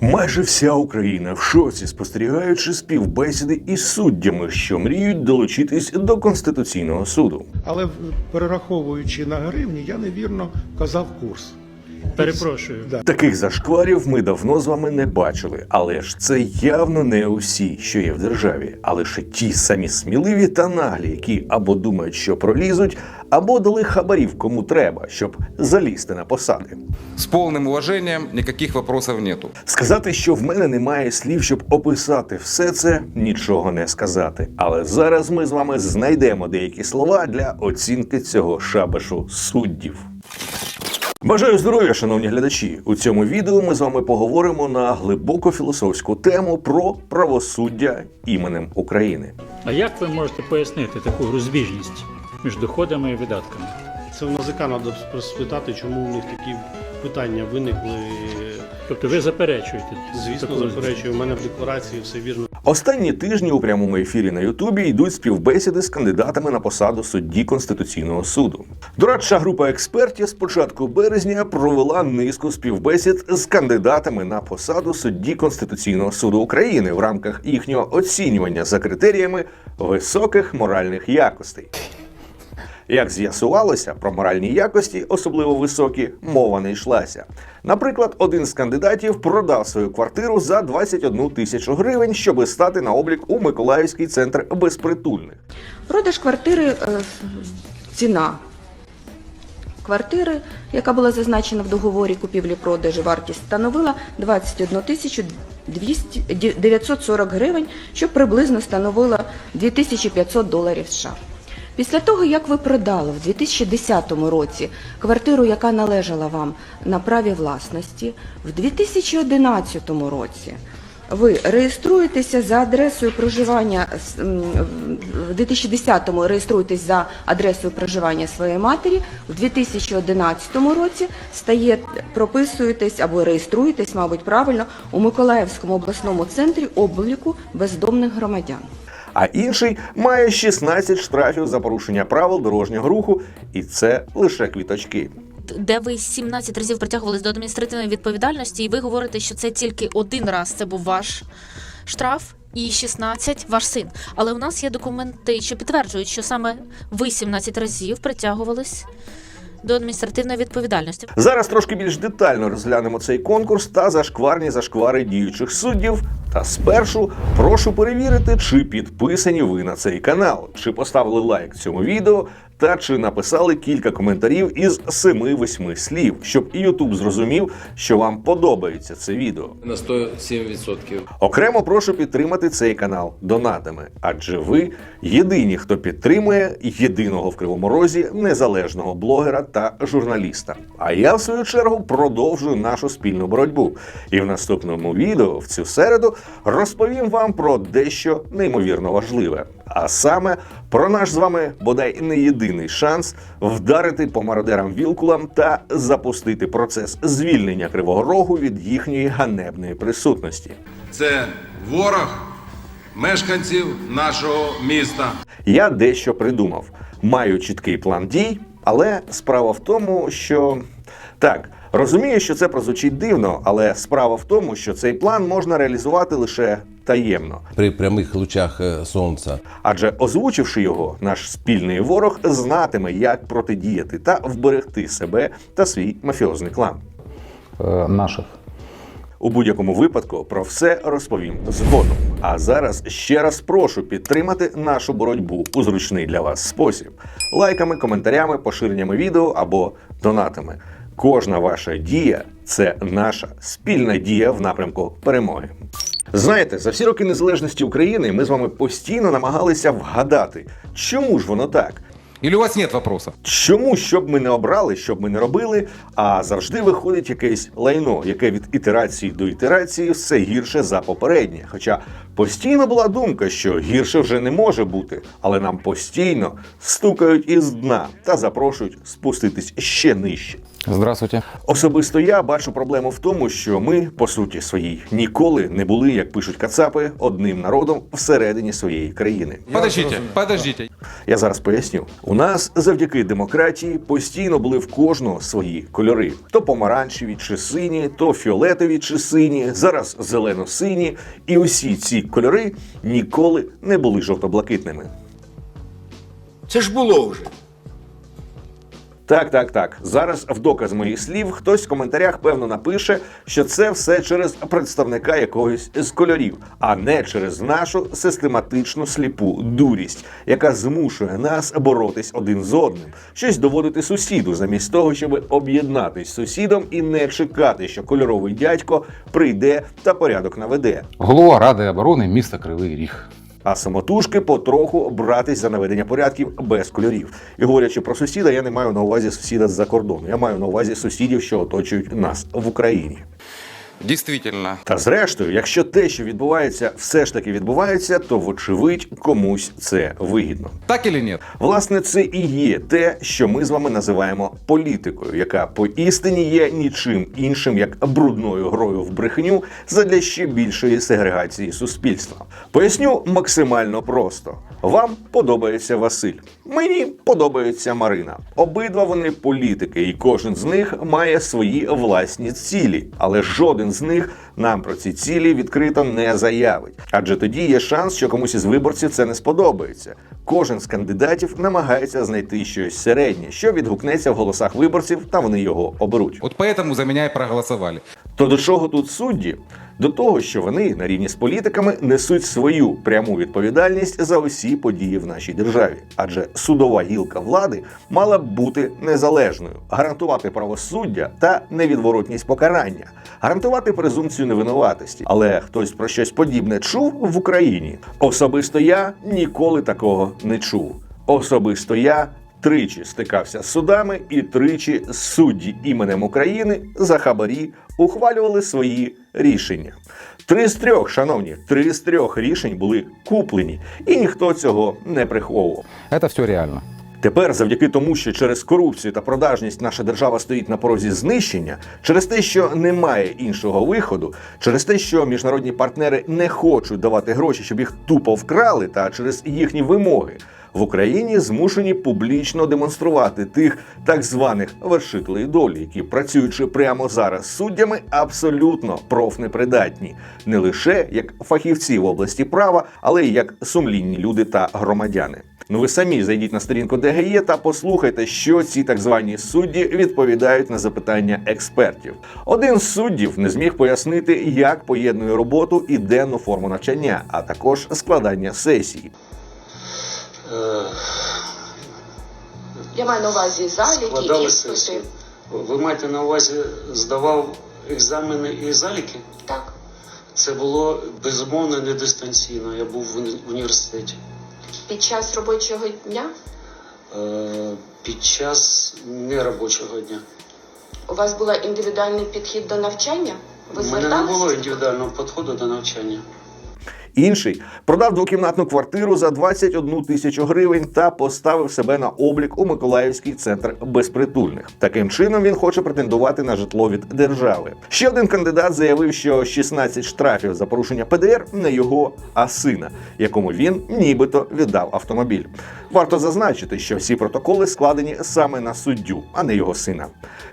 Майже вся Україна в шоці, спостерігаючи співбесіди із суддями, що мріють долучитись до конституційного суду. Але перераховуючи на гривні, я невірно казав курс. Перепрошую. Да. Таких зашкварів ми давно з вами не бачили, але ж це явно не усі, що є в державі, а лише ті самі сміливі та наглі, які або думають, що пролізуть, або дали хабарів кому треба, щоб залізти на посади. С полным уважением, никаких вопросов нету. Сказати, що в мене немає слів, щоб описати все це, нічого не сказати. Але зараз ми з вами знайдемо деякі слова для оцінки цього шабашу суддів. Бажаю здоров'я, шановні глядачі! У цьому відео ми з вами поговоримо на глибоко філософську тему про правосуддя іменем України. А як ви можете пояснити таку розбіжність між доходами і видатками? Це в НАЗК треба спитати, чому у них такі питання виникли. Тобто ви заперечуєте? Звісно, заперечую, у мене в декларації все вірно. Останні тижні у прямому ефірі на Ютубі йдуть співбесіди з кандидатами на посаду судді Конституційного суду. Дорадча група експертів з початку березня провела низку співбесід з кандидатами на посаду судді Конституційного суду України в рамках їхнього оцінювання за критеріями високих моральних якостей. Як з'ясувалося, про моральні якості, особливо високі, мова не йшлася. Наприклад, один з кандидатів продав свою квартиру за 21 тисячу гривень, щоби стати на облік у Миколаївський центр безпритульних. Продаж квартири е, ціна квартири, яка була зазначена в договорі купівлі-продажу, вартість становила 21 тисячу 200 940 гривень, що приблизно становило 2500 доларів США. Після того, як ви продали в 2010 році квартиру, яка належала вам на праві власності, в 2011 році ви реєструєтеся за адресою проживання в 2010-му реєструєтесь за адресою проживання своєї матері, в 2011 році стає прописуєтесь або реєструєтесь, мабуть, правильно, у Миколаївському обласному центрі обліку бездомних громадян. А інший має 16 штрафів за порушення правил дорожнього руху, і це лише квіточки. де ви 17 разів притягувались до адміністративної відповідальності, і ви говорите, що це тільки один раз це був ваш штраф. І 16 ваш син. Але у нас є документи, що підтверджують, що саме ви 17 разів притягувались до адміністративної відповідальності. Зараз трошки більш детально розглянемо цей конкурс та зашкварні зашквари діючих суддів. Та спершу прошу перевірити, чи підписані ви на цей канал, чи поставили лайк цьому відео, та чи написали кілька коментарів із 7-8 слів, щоб і YouTube зрозумів, що вам подобається це відео. на 107%. Окремо прошу підтримати цей канал донатами, адже ви єдині, хто підтримує єдиного в Кривому Розі незалежного блогера та журналіста. А я, в свою чергу, продовжую нашу спільну боротьбу. І в наступному відео в цю середу розповім вам про дещо неймовірно важливе. А саме про наш з вами бодай не єдиний шанс вдарити по мародерам вілкулам та запустити процес звільнення Кривого Рогу від їхньої ганебної присутності. Це ворог мешканців нашого міста. Я дещо придумав. Маю чіткий план дій, але справа в тому, що так. Розумію, що це прозвучить дивно, але справа в тому, що цей план можна реалізувати лише таємно. при прямих лучах е, сонця. Адже озвучивши його, наш спільний ворог знатиме, як протидіяти та вберегти себе та свій мафіозний клан. э, наших. У будь-якому випадку про все розповім згодом. А зараз ще раз прошу підтримати нашу боротьбу у зручний для вас спосіб: лайками, коментарями, поширеннями відео або донатами. Кожна ваша дія це наша спільна дія в напрямку перемоги. Знаєте, за всі роки незалежності України ми з вами постійно намагалися вгадати, чому ж воно так. Или у вас нет вопросов? Чому щоб ми не обрали, щоб ми не робили, а завжди виходить якесь лайно, яке від ітерації до ітерації все гірше за попереднє. Хоча постійно була думка, що гірше вже не може бути, але нам постійно стукають із дна та запрошують спуститись ще нижче. Здравствуйте. Особисто я бачу проблему в тому, що ми, по суті своїй, ніколи не були, як пишуть кацапи, одним народом всередині своєї країни. Подождите, подождите. Я зараз поясню. У нас завдяки демократії постійно були в кожного свої кольори: то помаранчеві чи сині, то фіолетові чи сині, зараз зелено-сині. І усі ці кольори ніколи не були жовто-блакитними. Це ж було вже. Так, так, так. Зараз в доказ моїх слів хтось в коментарях певно напише, що це все через представника якогось з кольорів, а не через нашу систематичну сліпу дурість, яка змушує нас боротись один з одним, щось доводити сусіду, замість того, щоб об'єднатись з сусідом і не чекати, що кольоровий дядько прийде та порядок наведе. Голова Ради оборони міста Кривий Ріг. А самотужки потроху братись за наведення порядків без кольорів. І говорячи про сусіда, я не маю на увазі сусіда з-за кордону. Я маю на увазі сусідів, що оточують нас в Україні. Действительно, Та зрештою, якщо те, що відбувається, все ж таки відбувається, то вочевидь комусь це вигідно. так или нет? Власне, це і є те, що ми з вами називаємо політикою, яка поістині є нічим іншим, як брудною грою в брехню задля ще більшої сегрегації суспільства. Поясню максимально просто: вам подобається Василь, мені подобається Марина. Обидва вони політики, і кожен з них має свої власні цілі, але жоден з них нам про ці цілі відкрито не заявить. Адже тоді є шанс, що комусь із виборців це не сподобається. Кожен з кандидатів намагається знайти щось середнє, що відгукнеться в голосах виборців, та вони його оберуть. Вот поэтому за меня и проголосовали. То до чого тут судді? До того, що вони на рівні з політиками несуть свою пряму відповідальність за усі події в нашій державі. Адже судова гілка влади мала б бути незалежною, гарантувати правосуддя та невідворотність покарання, гарантувати презумпцію невинуватості. Але хтось про щось подібне чув в Україні. Особисто я ніколи такого не чув. Особисто я тричі стикався з судами, і тричі судді іменем України за хабарі ухвалювали свої рішення. Три з трьох, шановні, три з трьох рішень були куплені, і ніхто цього не приховував. Это все реально. Тепер, завдяки тому, що через корупцію та продажність наша держава стоїть на порозі знищення, через те, що немає іншого виходу, через те, що міжнародні партнери не хочуть давати гроші, щоб їх тупо вкрали, та через їхні вимоги. В Україні змушені публічно демонструвати тих так званих вершителей долі, які працюючи прямо зараз суддями, абсолютно профнепридатні, не лише як фахівці в області права, але й як сумлінні люди та громадяни. Ну ви самі зайдіть на сторінку ДГЄ та послухайте, що ці так звані судді відповідають на запитання експертів. Один з суддів не зміг пояснити, як поєднує роботу і денну форму навчання, а також складання сесії. Я маю на увазі заліки, Складали іспити. сесію. Ви маєте на увазі, здавав екзамени і заліки? Так. Це було безумовно не дистанційно. Я був в в університеті. Під час робочого дня Е, Під час неробочого дня. у вас був індивідуальний підхід до навчання? Ви У мене не зверталися? було індивідуального підходу до навчання. Інший продав двокімнатну квартиру за 21 тисячу гривень та поставив себе на облік у Миколаївський центр безпритульних. Таким чином він хоче претендувати на житло від держави. Ще один кандидат заявив, що 16 штрафів за порушення ПДР не його, а сина, якому він нібито віддав автомобіль. Варто зазначити, що всі протоколи складені саме на суддю, а не його сина.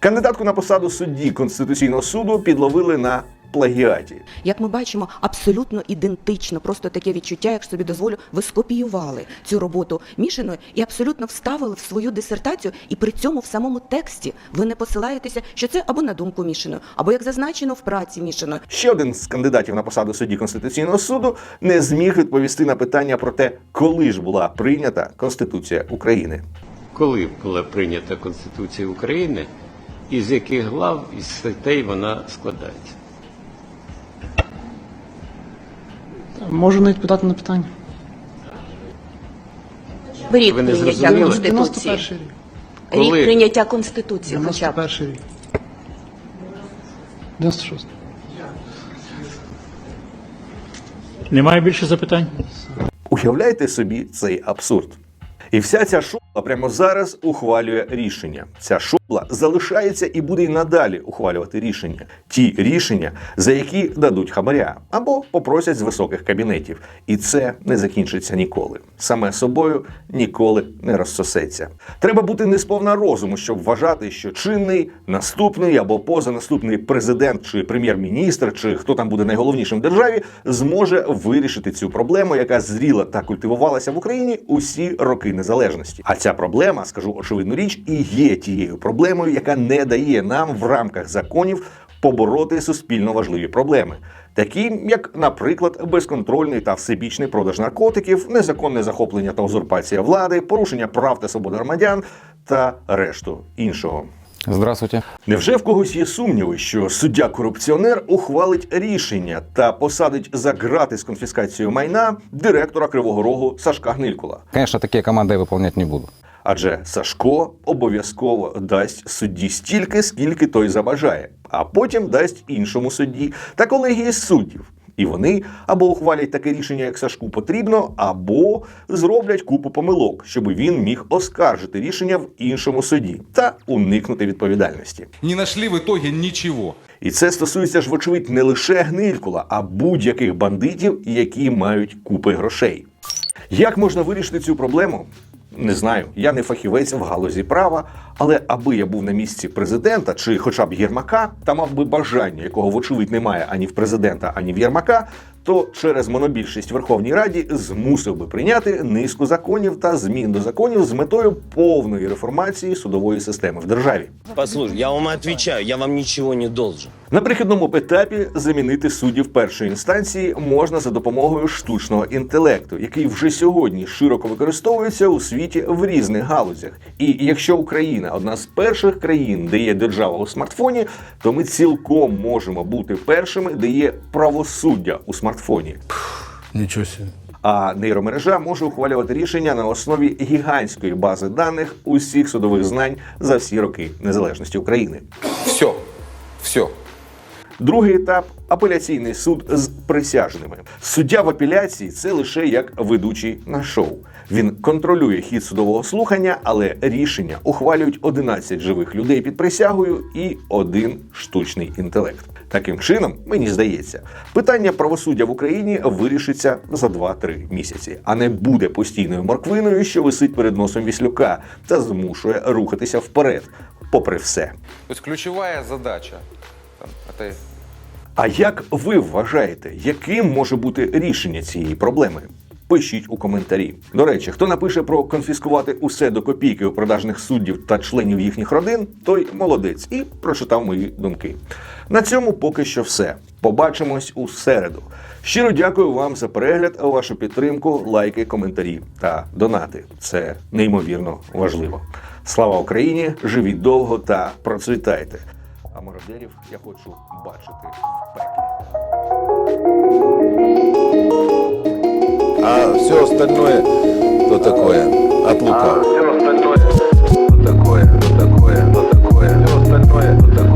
Кандидатку на посаду судді Конституційного суду підловили на плагіаті. Як ми бачимо, абсолютно ідентично, просто таке відчуття, як собі дозволю, ви скопіювали цю роботу Мішиної і абсолютно вставили в свою дисертацію, і при цьому в самому тексті ви не посилаєтеся, що це або на думку Мішиної, або як зазначено в праці Мішиної. Ще один з кандидатів на посаду судді Конституційного суду не зміг відповісти на питання про те, коли ж була прийнята Конституція України. Коли була прийнята Конституція України і з яких глав і статей вона складається? Можу не відповідати на питання. Рік Ви не прийняття зрозуміли? Конституції. рік. Рік Коли? прийняття Конституції хоча б. рік. 96. Немає більше запитань? Уявляєте собі цей абсурд. І вся ця шо прямо зараз ухвалює рішення. Ця шобла залишається і буде й надалі ухвалювати рішення. Ті рішення, за які дадуть хабаря або попросять з високих кабінетів. І це не закінчиться ніколи. Саме собою ніколи не розсосеться. Треба бути не сповна розуму, щоб вважати, що чинний наступний або позанаступний президент чи прем'єр-міністр, чи хто там буде найголовнішим в державі, зможе вирішити цю проблему, яка зріла та культивувалася в Україні усі роки незалежності. А ця проблема, скажу очевидну річ, і є тією проблемою, яка не дає нам в рамках законів побороти суспільно важливі проблеми. Такі, як, наприклад, безконтрольний та всебічний продаж наркотиків, незаконне захоплення та узурпація влади, порушення прав та свободи громадян та решту іншого. Здравствуйте. Невже в когось є сумніви, що суддя-корупціонер ухвалить рішення та посадить за грати з конфіскацією майна директора Кривого Рогу Сашка Гнилькула? Конечно, такие команды я выполнять не буду. Адже Сашко обов'язково дасть судді стільки, скільки той забажає, а потім дасть іншому судді та колегії суддів. І вони або ухвалять таке рішення, як Сашку потрібно, або зроблять купу помилок, щоб він міг оскаржити рішення в іншому суді та уникнути відповідальності. Не нашли в итоге ничего. І це стосується ж, вочевидь, не лише Гнилькула, а будь-яких бандитів, які мають купи грошей. Як можна вирішити цю проблему? Не знаю, я не фахівець в галузі права, але аби я був на місці президента чи хоча б Єрмака, та мав би бажання, якого вочевидь немає ані в президента, ані в Єрмака, то через монобільшість Верховній Раді змусив би прийняти низку законів та змін до законів з метою повної реформації судової системи в державі. Послушай, я вам отвечаю, я вам ничего не должен. На прихідному етапі замінити суддів першої інстанції можна за допомогою штучного інтелекту, який вже сьогодні широко використовується у світі в різних галузях. І якщо Україна одна з перших країн, де є держава у смартфоні, то ми цілком можемо бути першими, де є правосуддя у смартфоні. Нічого себе. А нейромережа може ухвалювати рішення на основі гігантської бази даних усіх судових знань за всі роки незалежності України. Все. Все. Другий етап апеляційний суд з присяжними. Суддя в апеляції це лише як ведучий на шоу. Він контролює хід судового слухання, але рішення ухвалюють 11 живих людей під присягою і один штучний інтелект. Таким чином, мені здається, питання правосуддя в Україні вирішиться за 2-3 місяці, а не буде постійною морквиною, що висить перед носом віслюка та змушує рухатися вперед, попри все. То есть ключевая задача там, А як ви вважаєте, яким може бути рішення цієї проблеми? Пишіть у коментарі. До речі, хто напише про конфіскувати усе до копійки у продажних суддів та членів їхніх родин, той молодець і прочитав мої думки. На цьому поки що все. Побачимось у середу. Щиро дякую вам за перегляд, вашу підтримку, лайки, коментарі та донати. Це неймовірно важливо. Слава Україні! Живіть довго та процвітайте! А мародерів я хочу бачити в пеклі а все остальное, то такое, от лука. А все остальное, то такое, то такое, то такое, все остальное, то такое.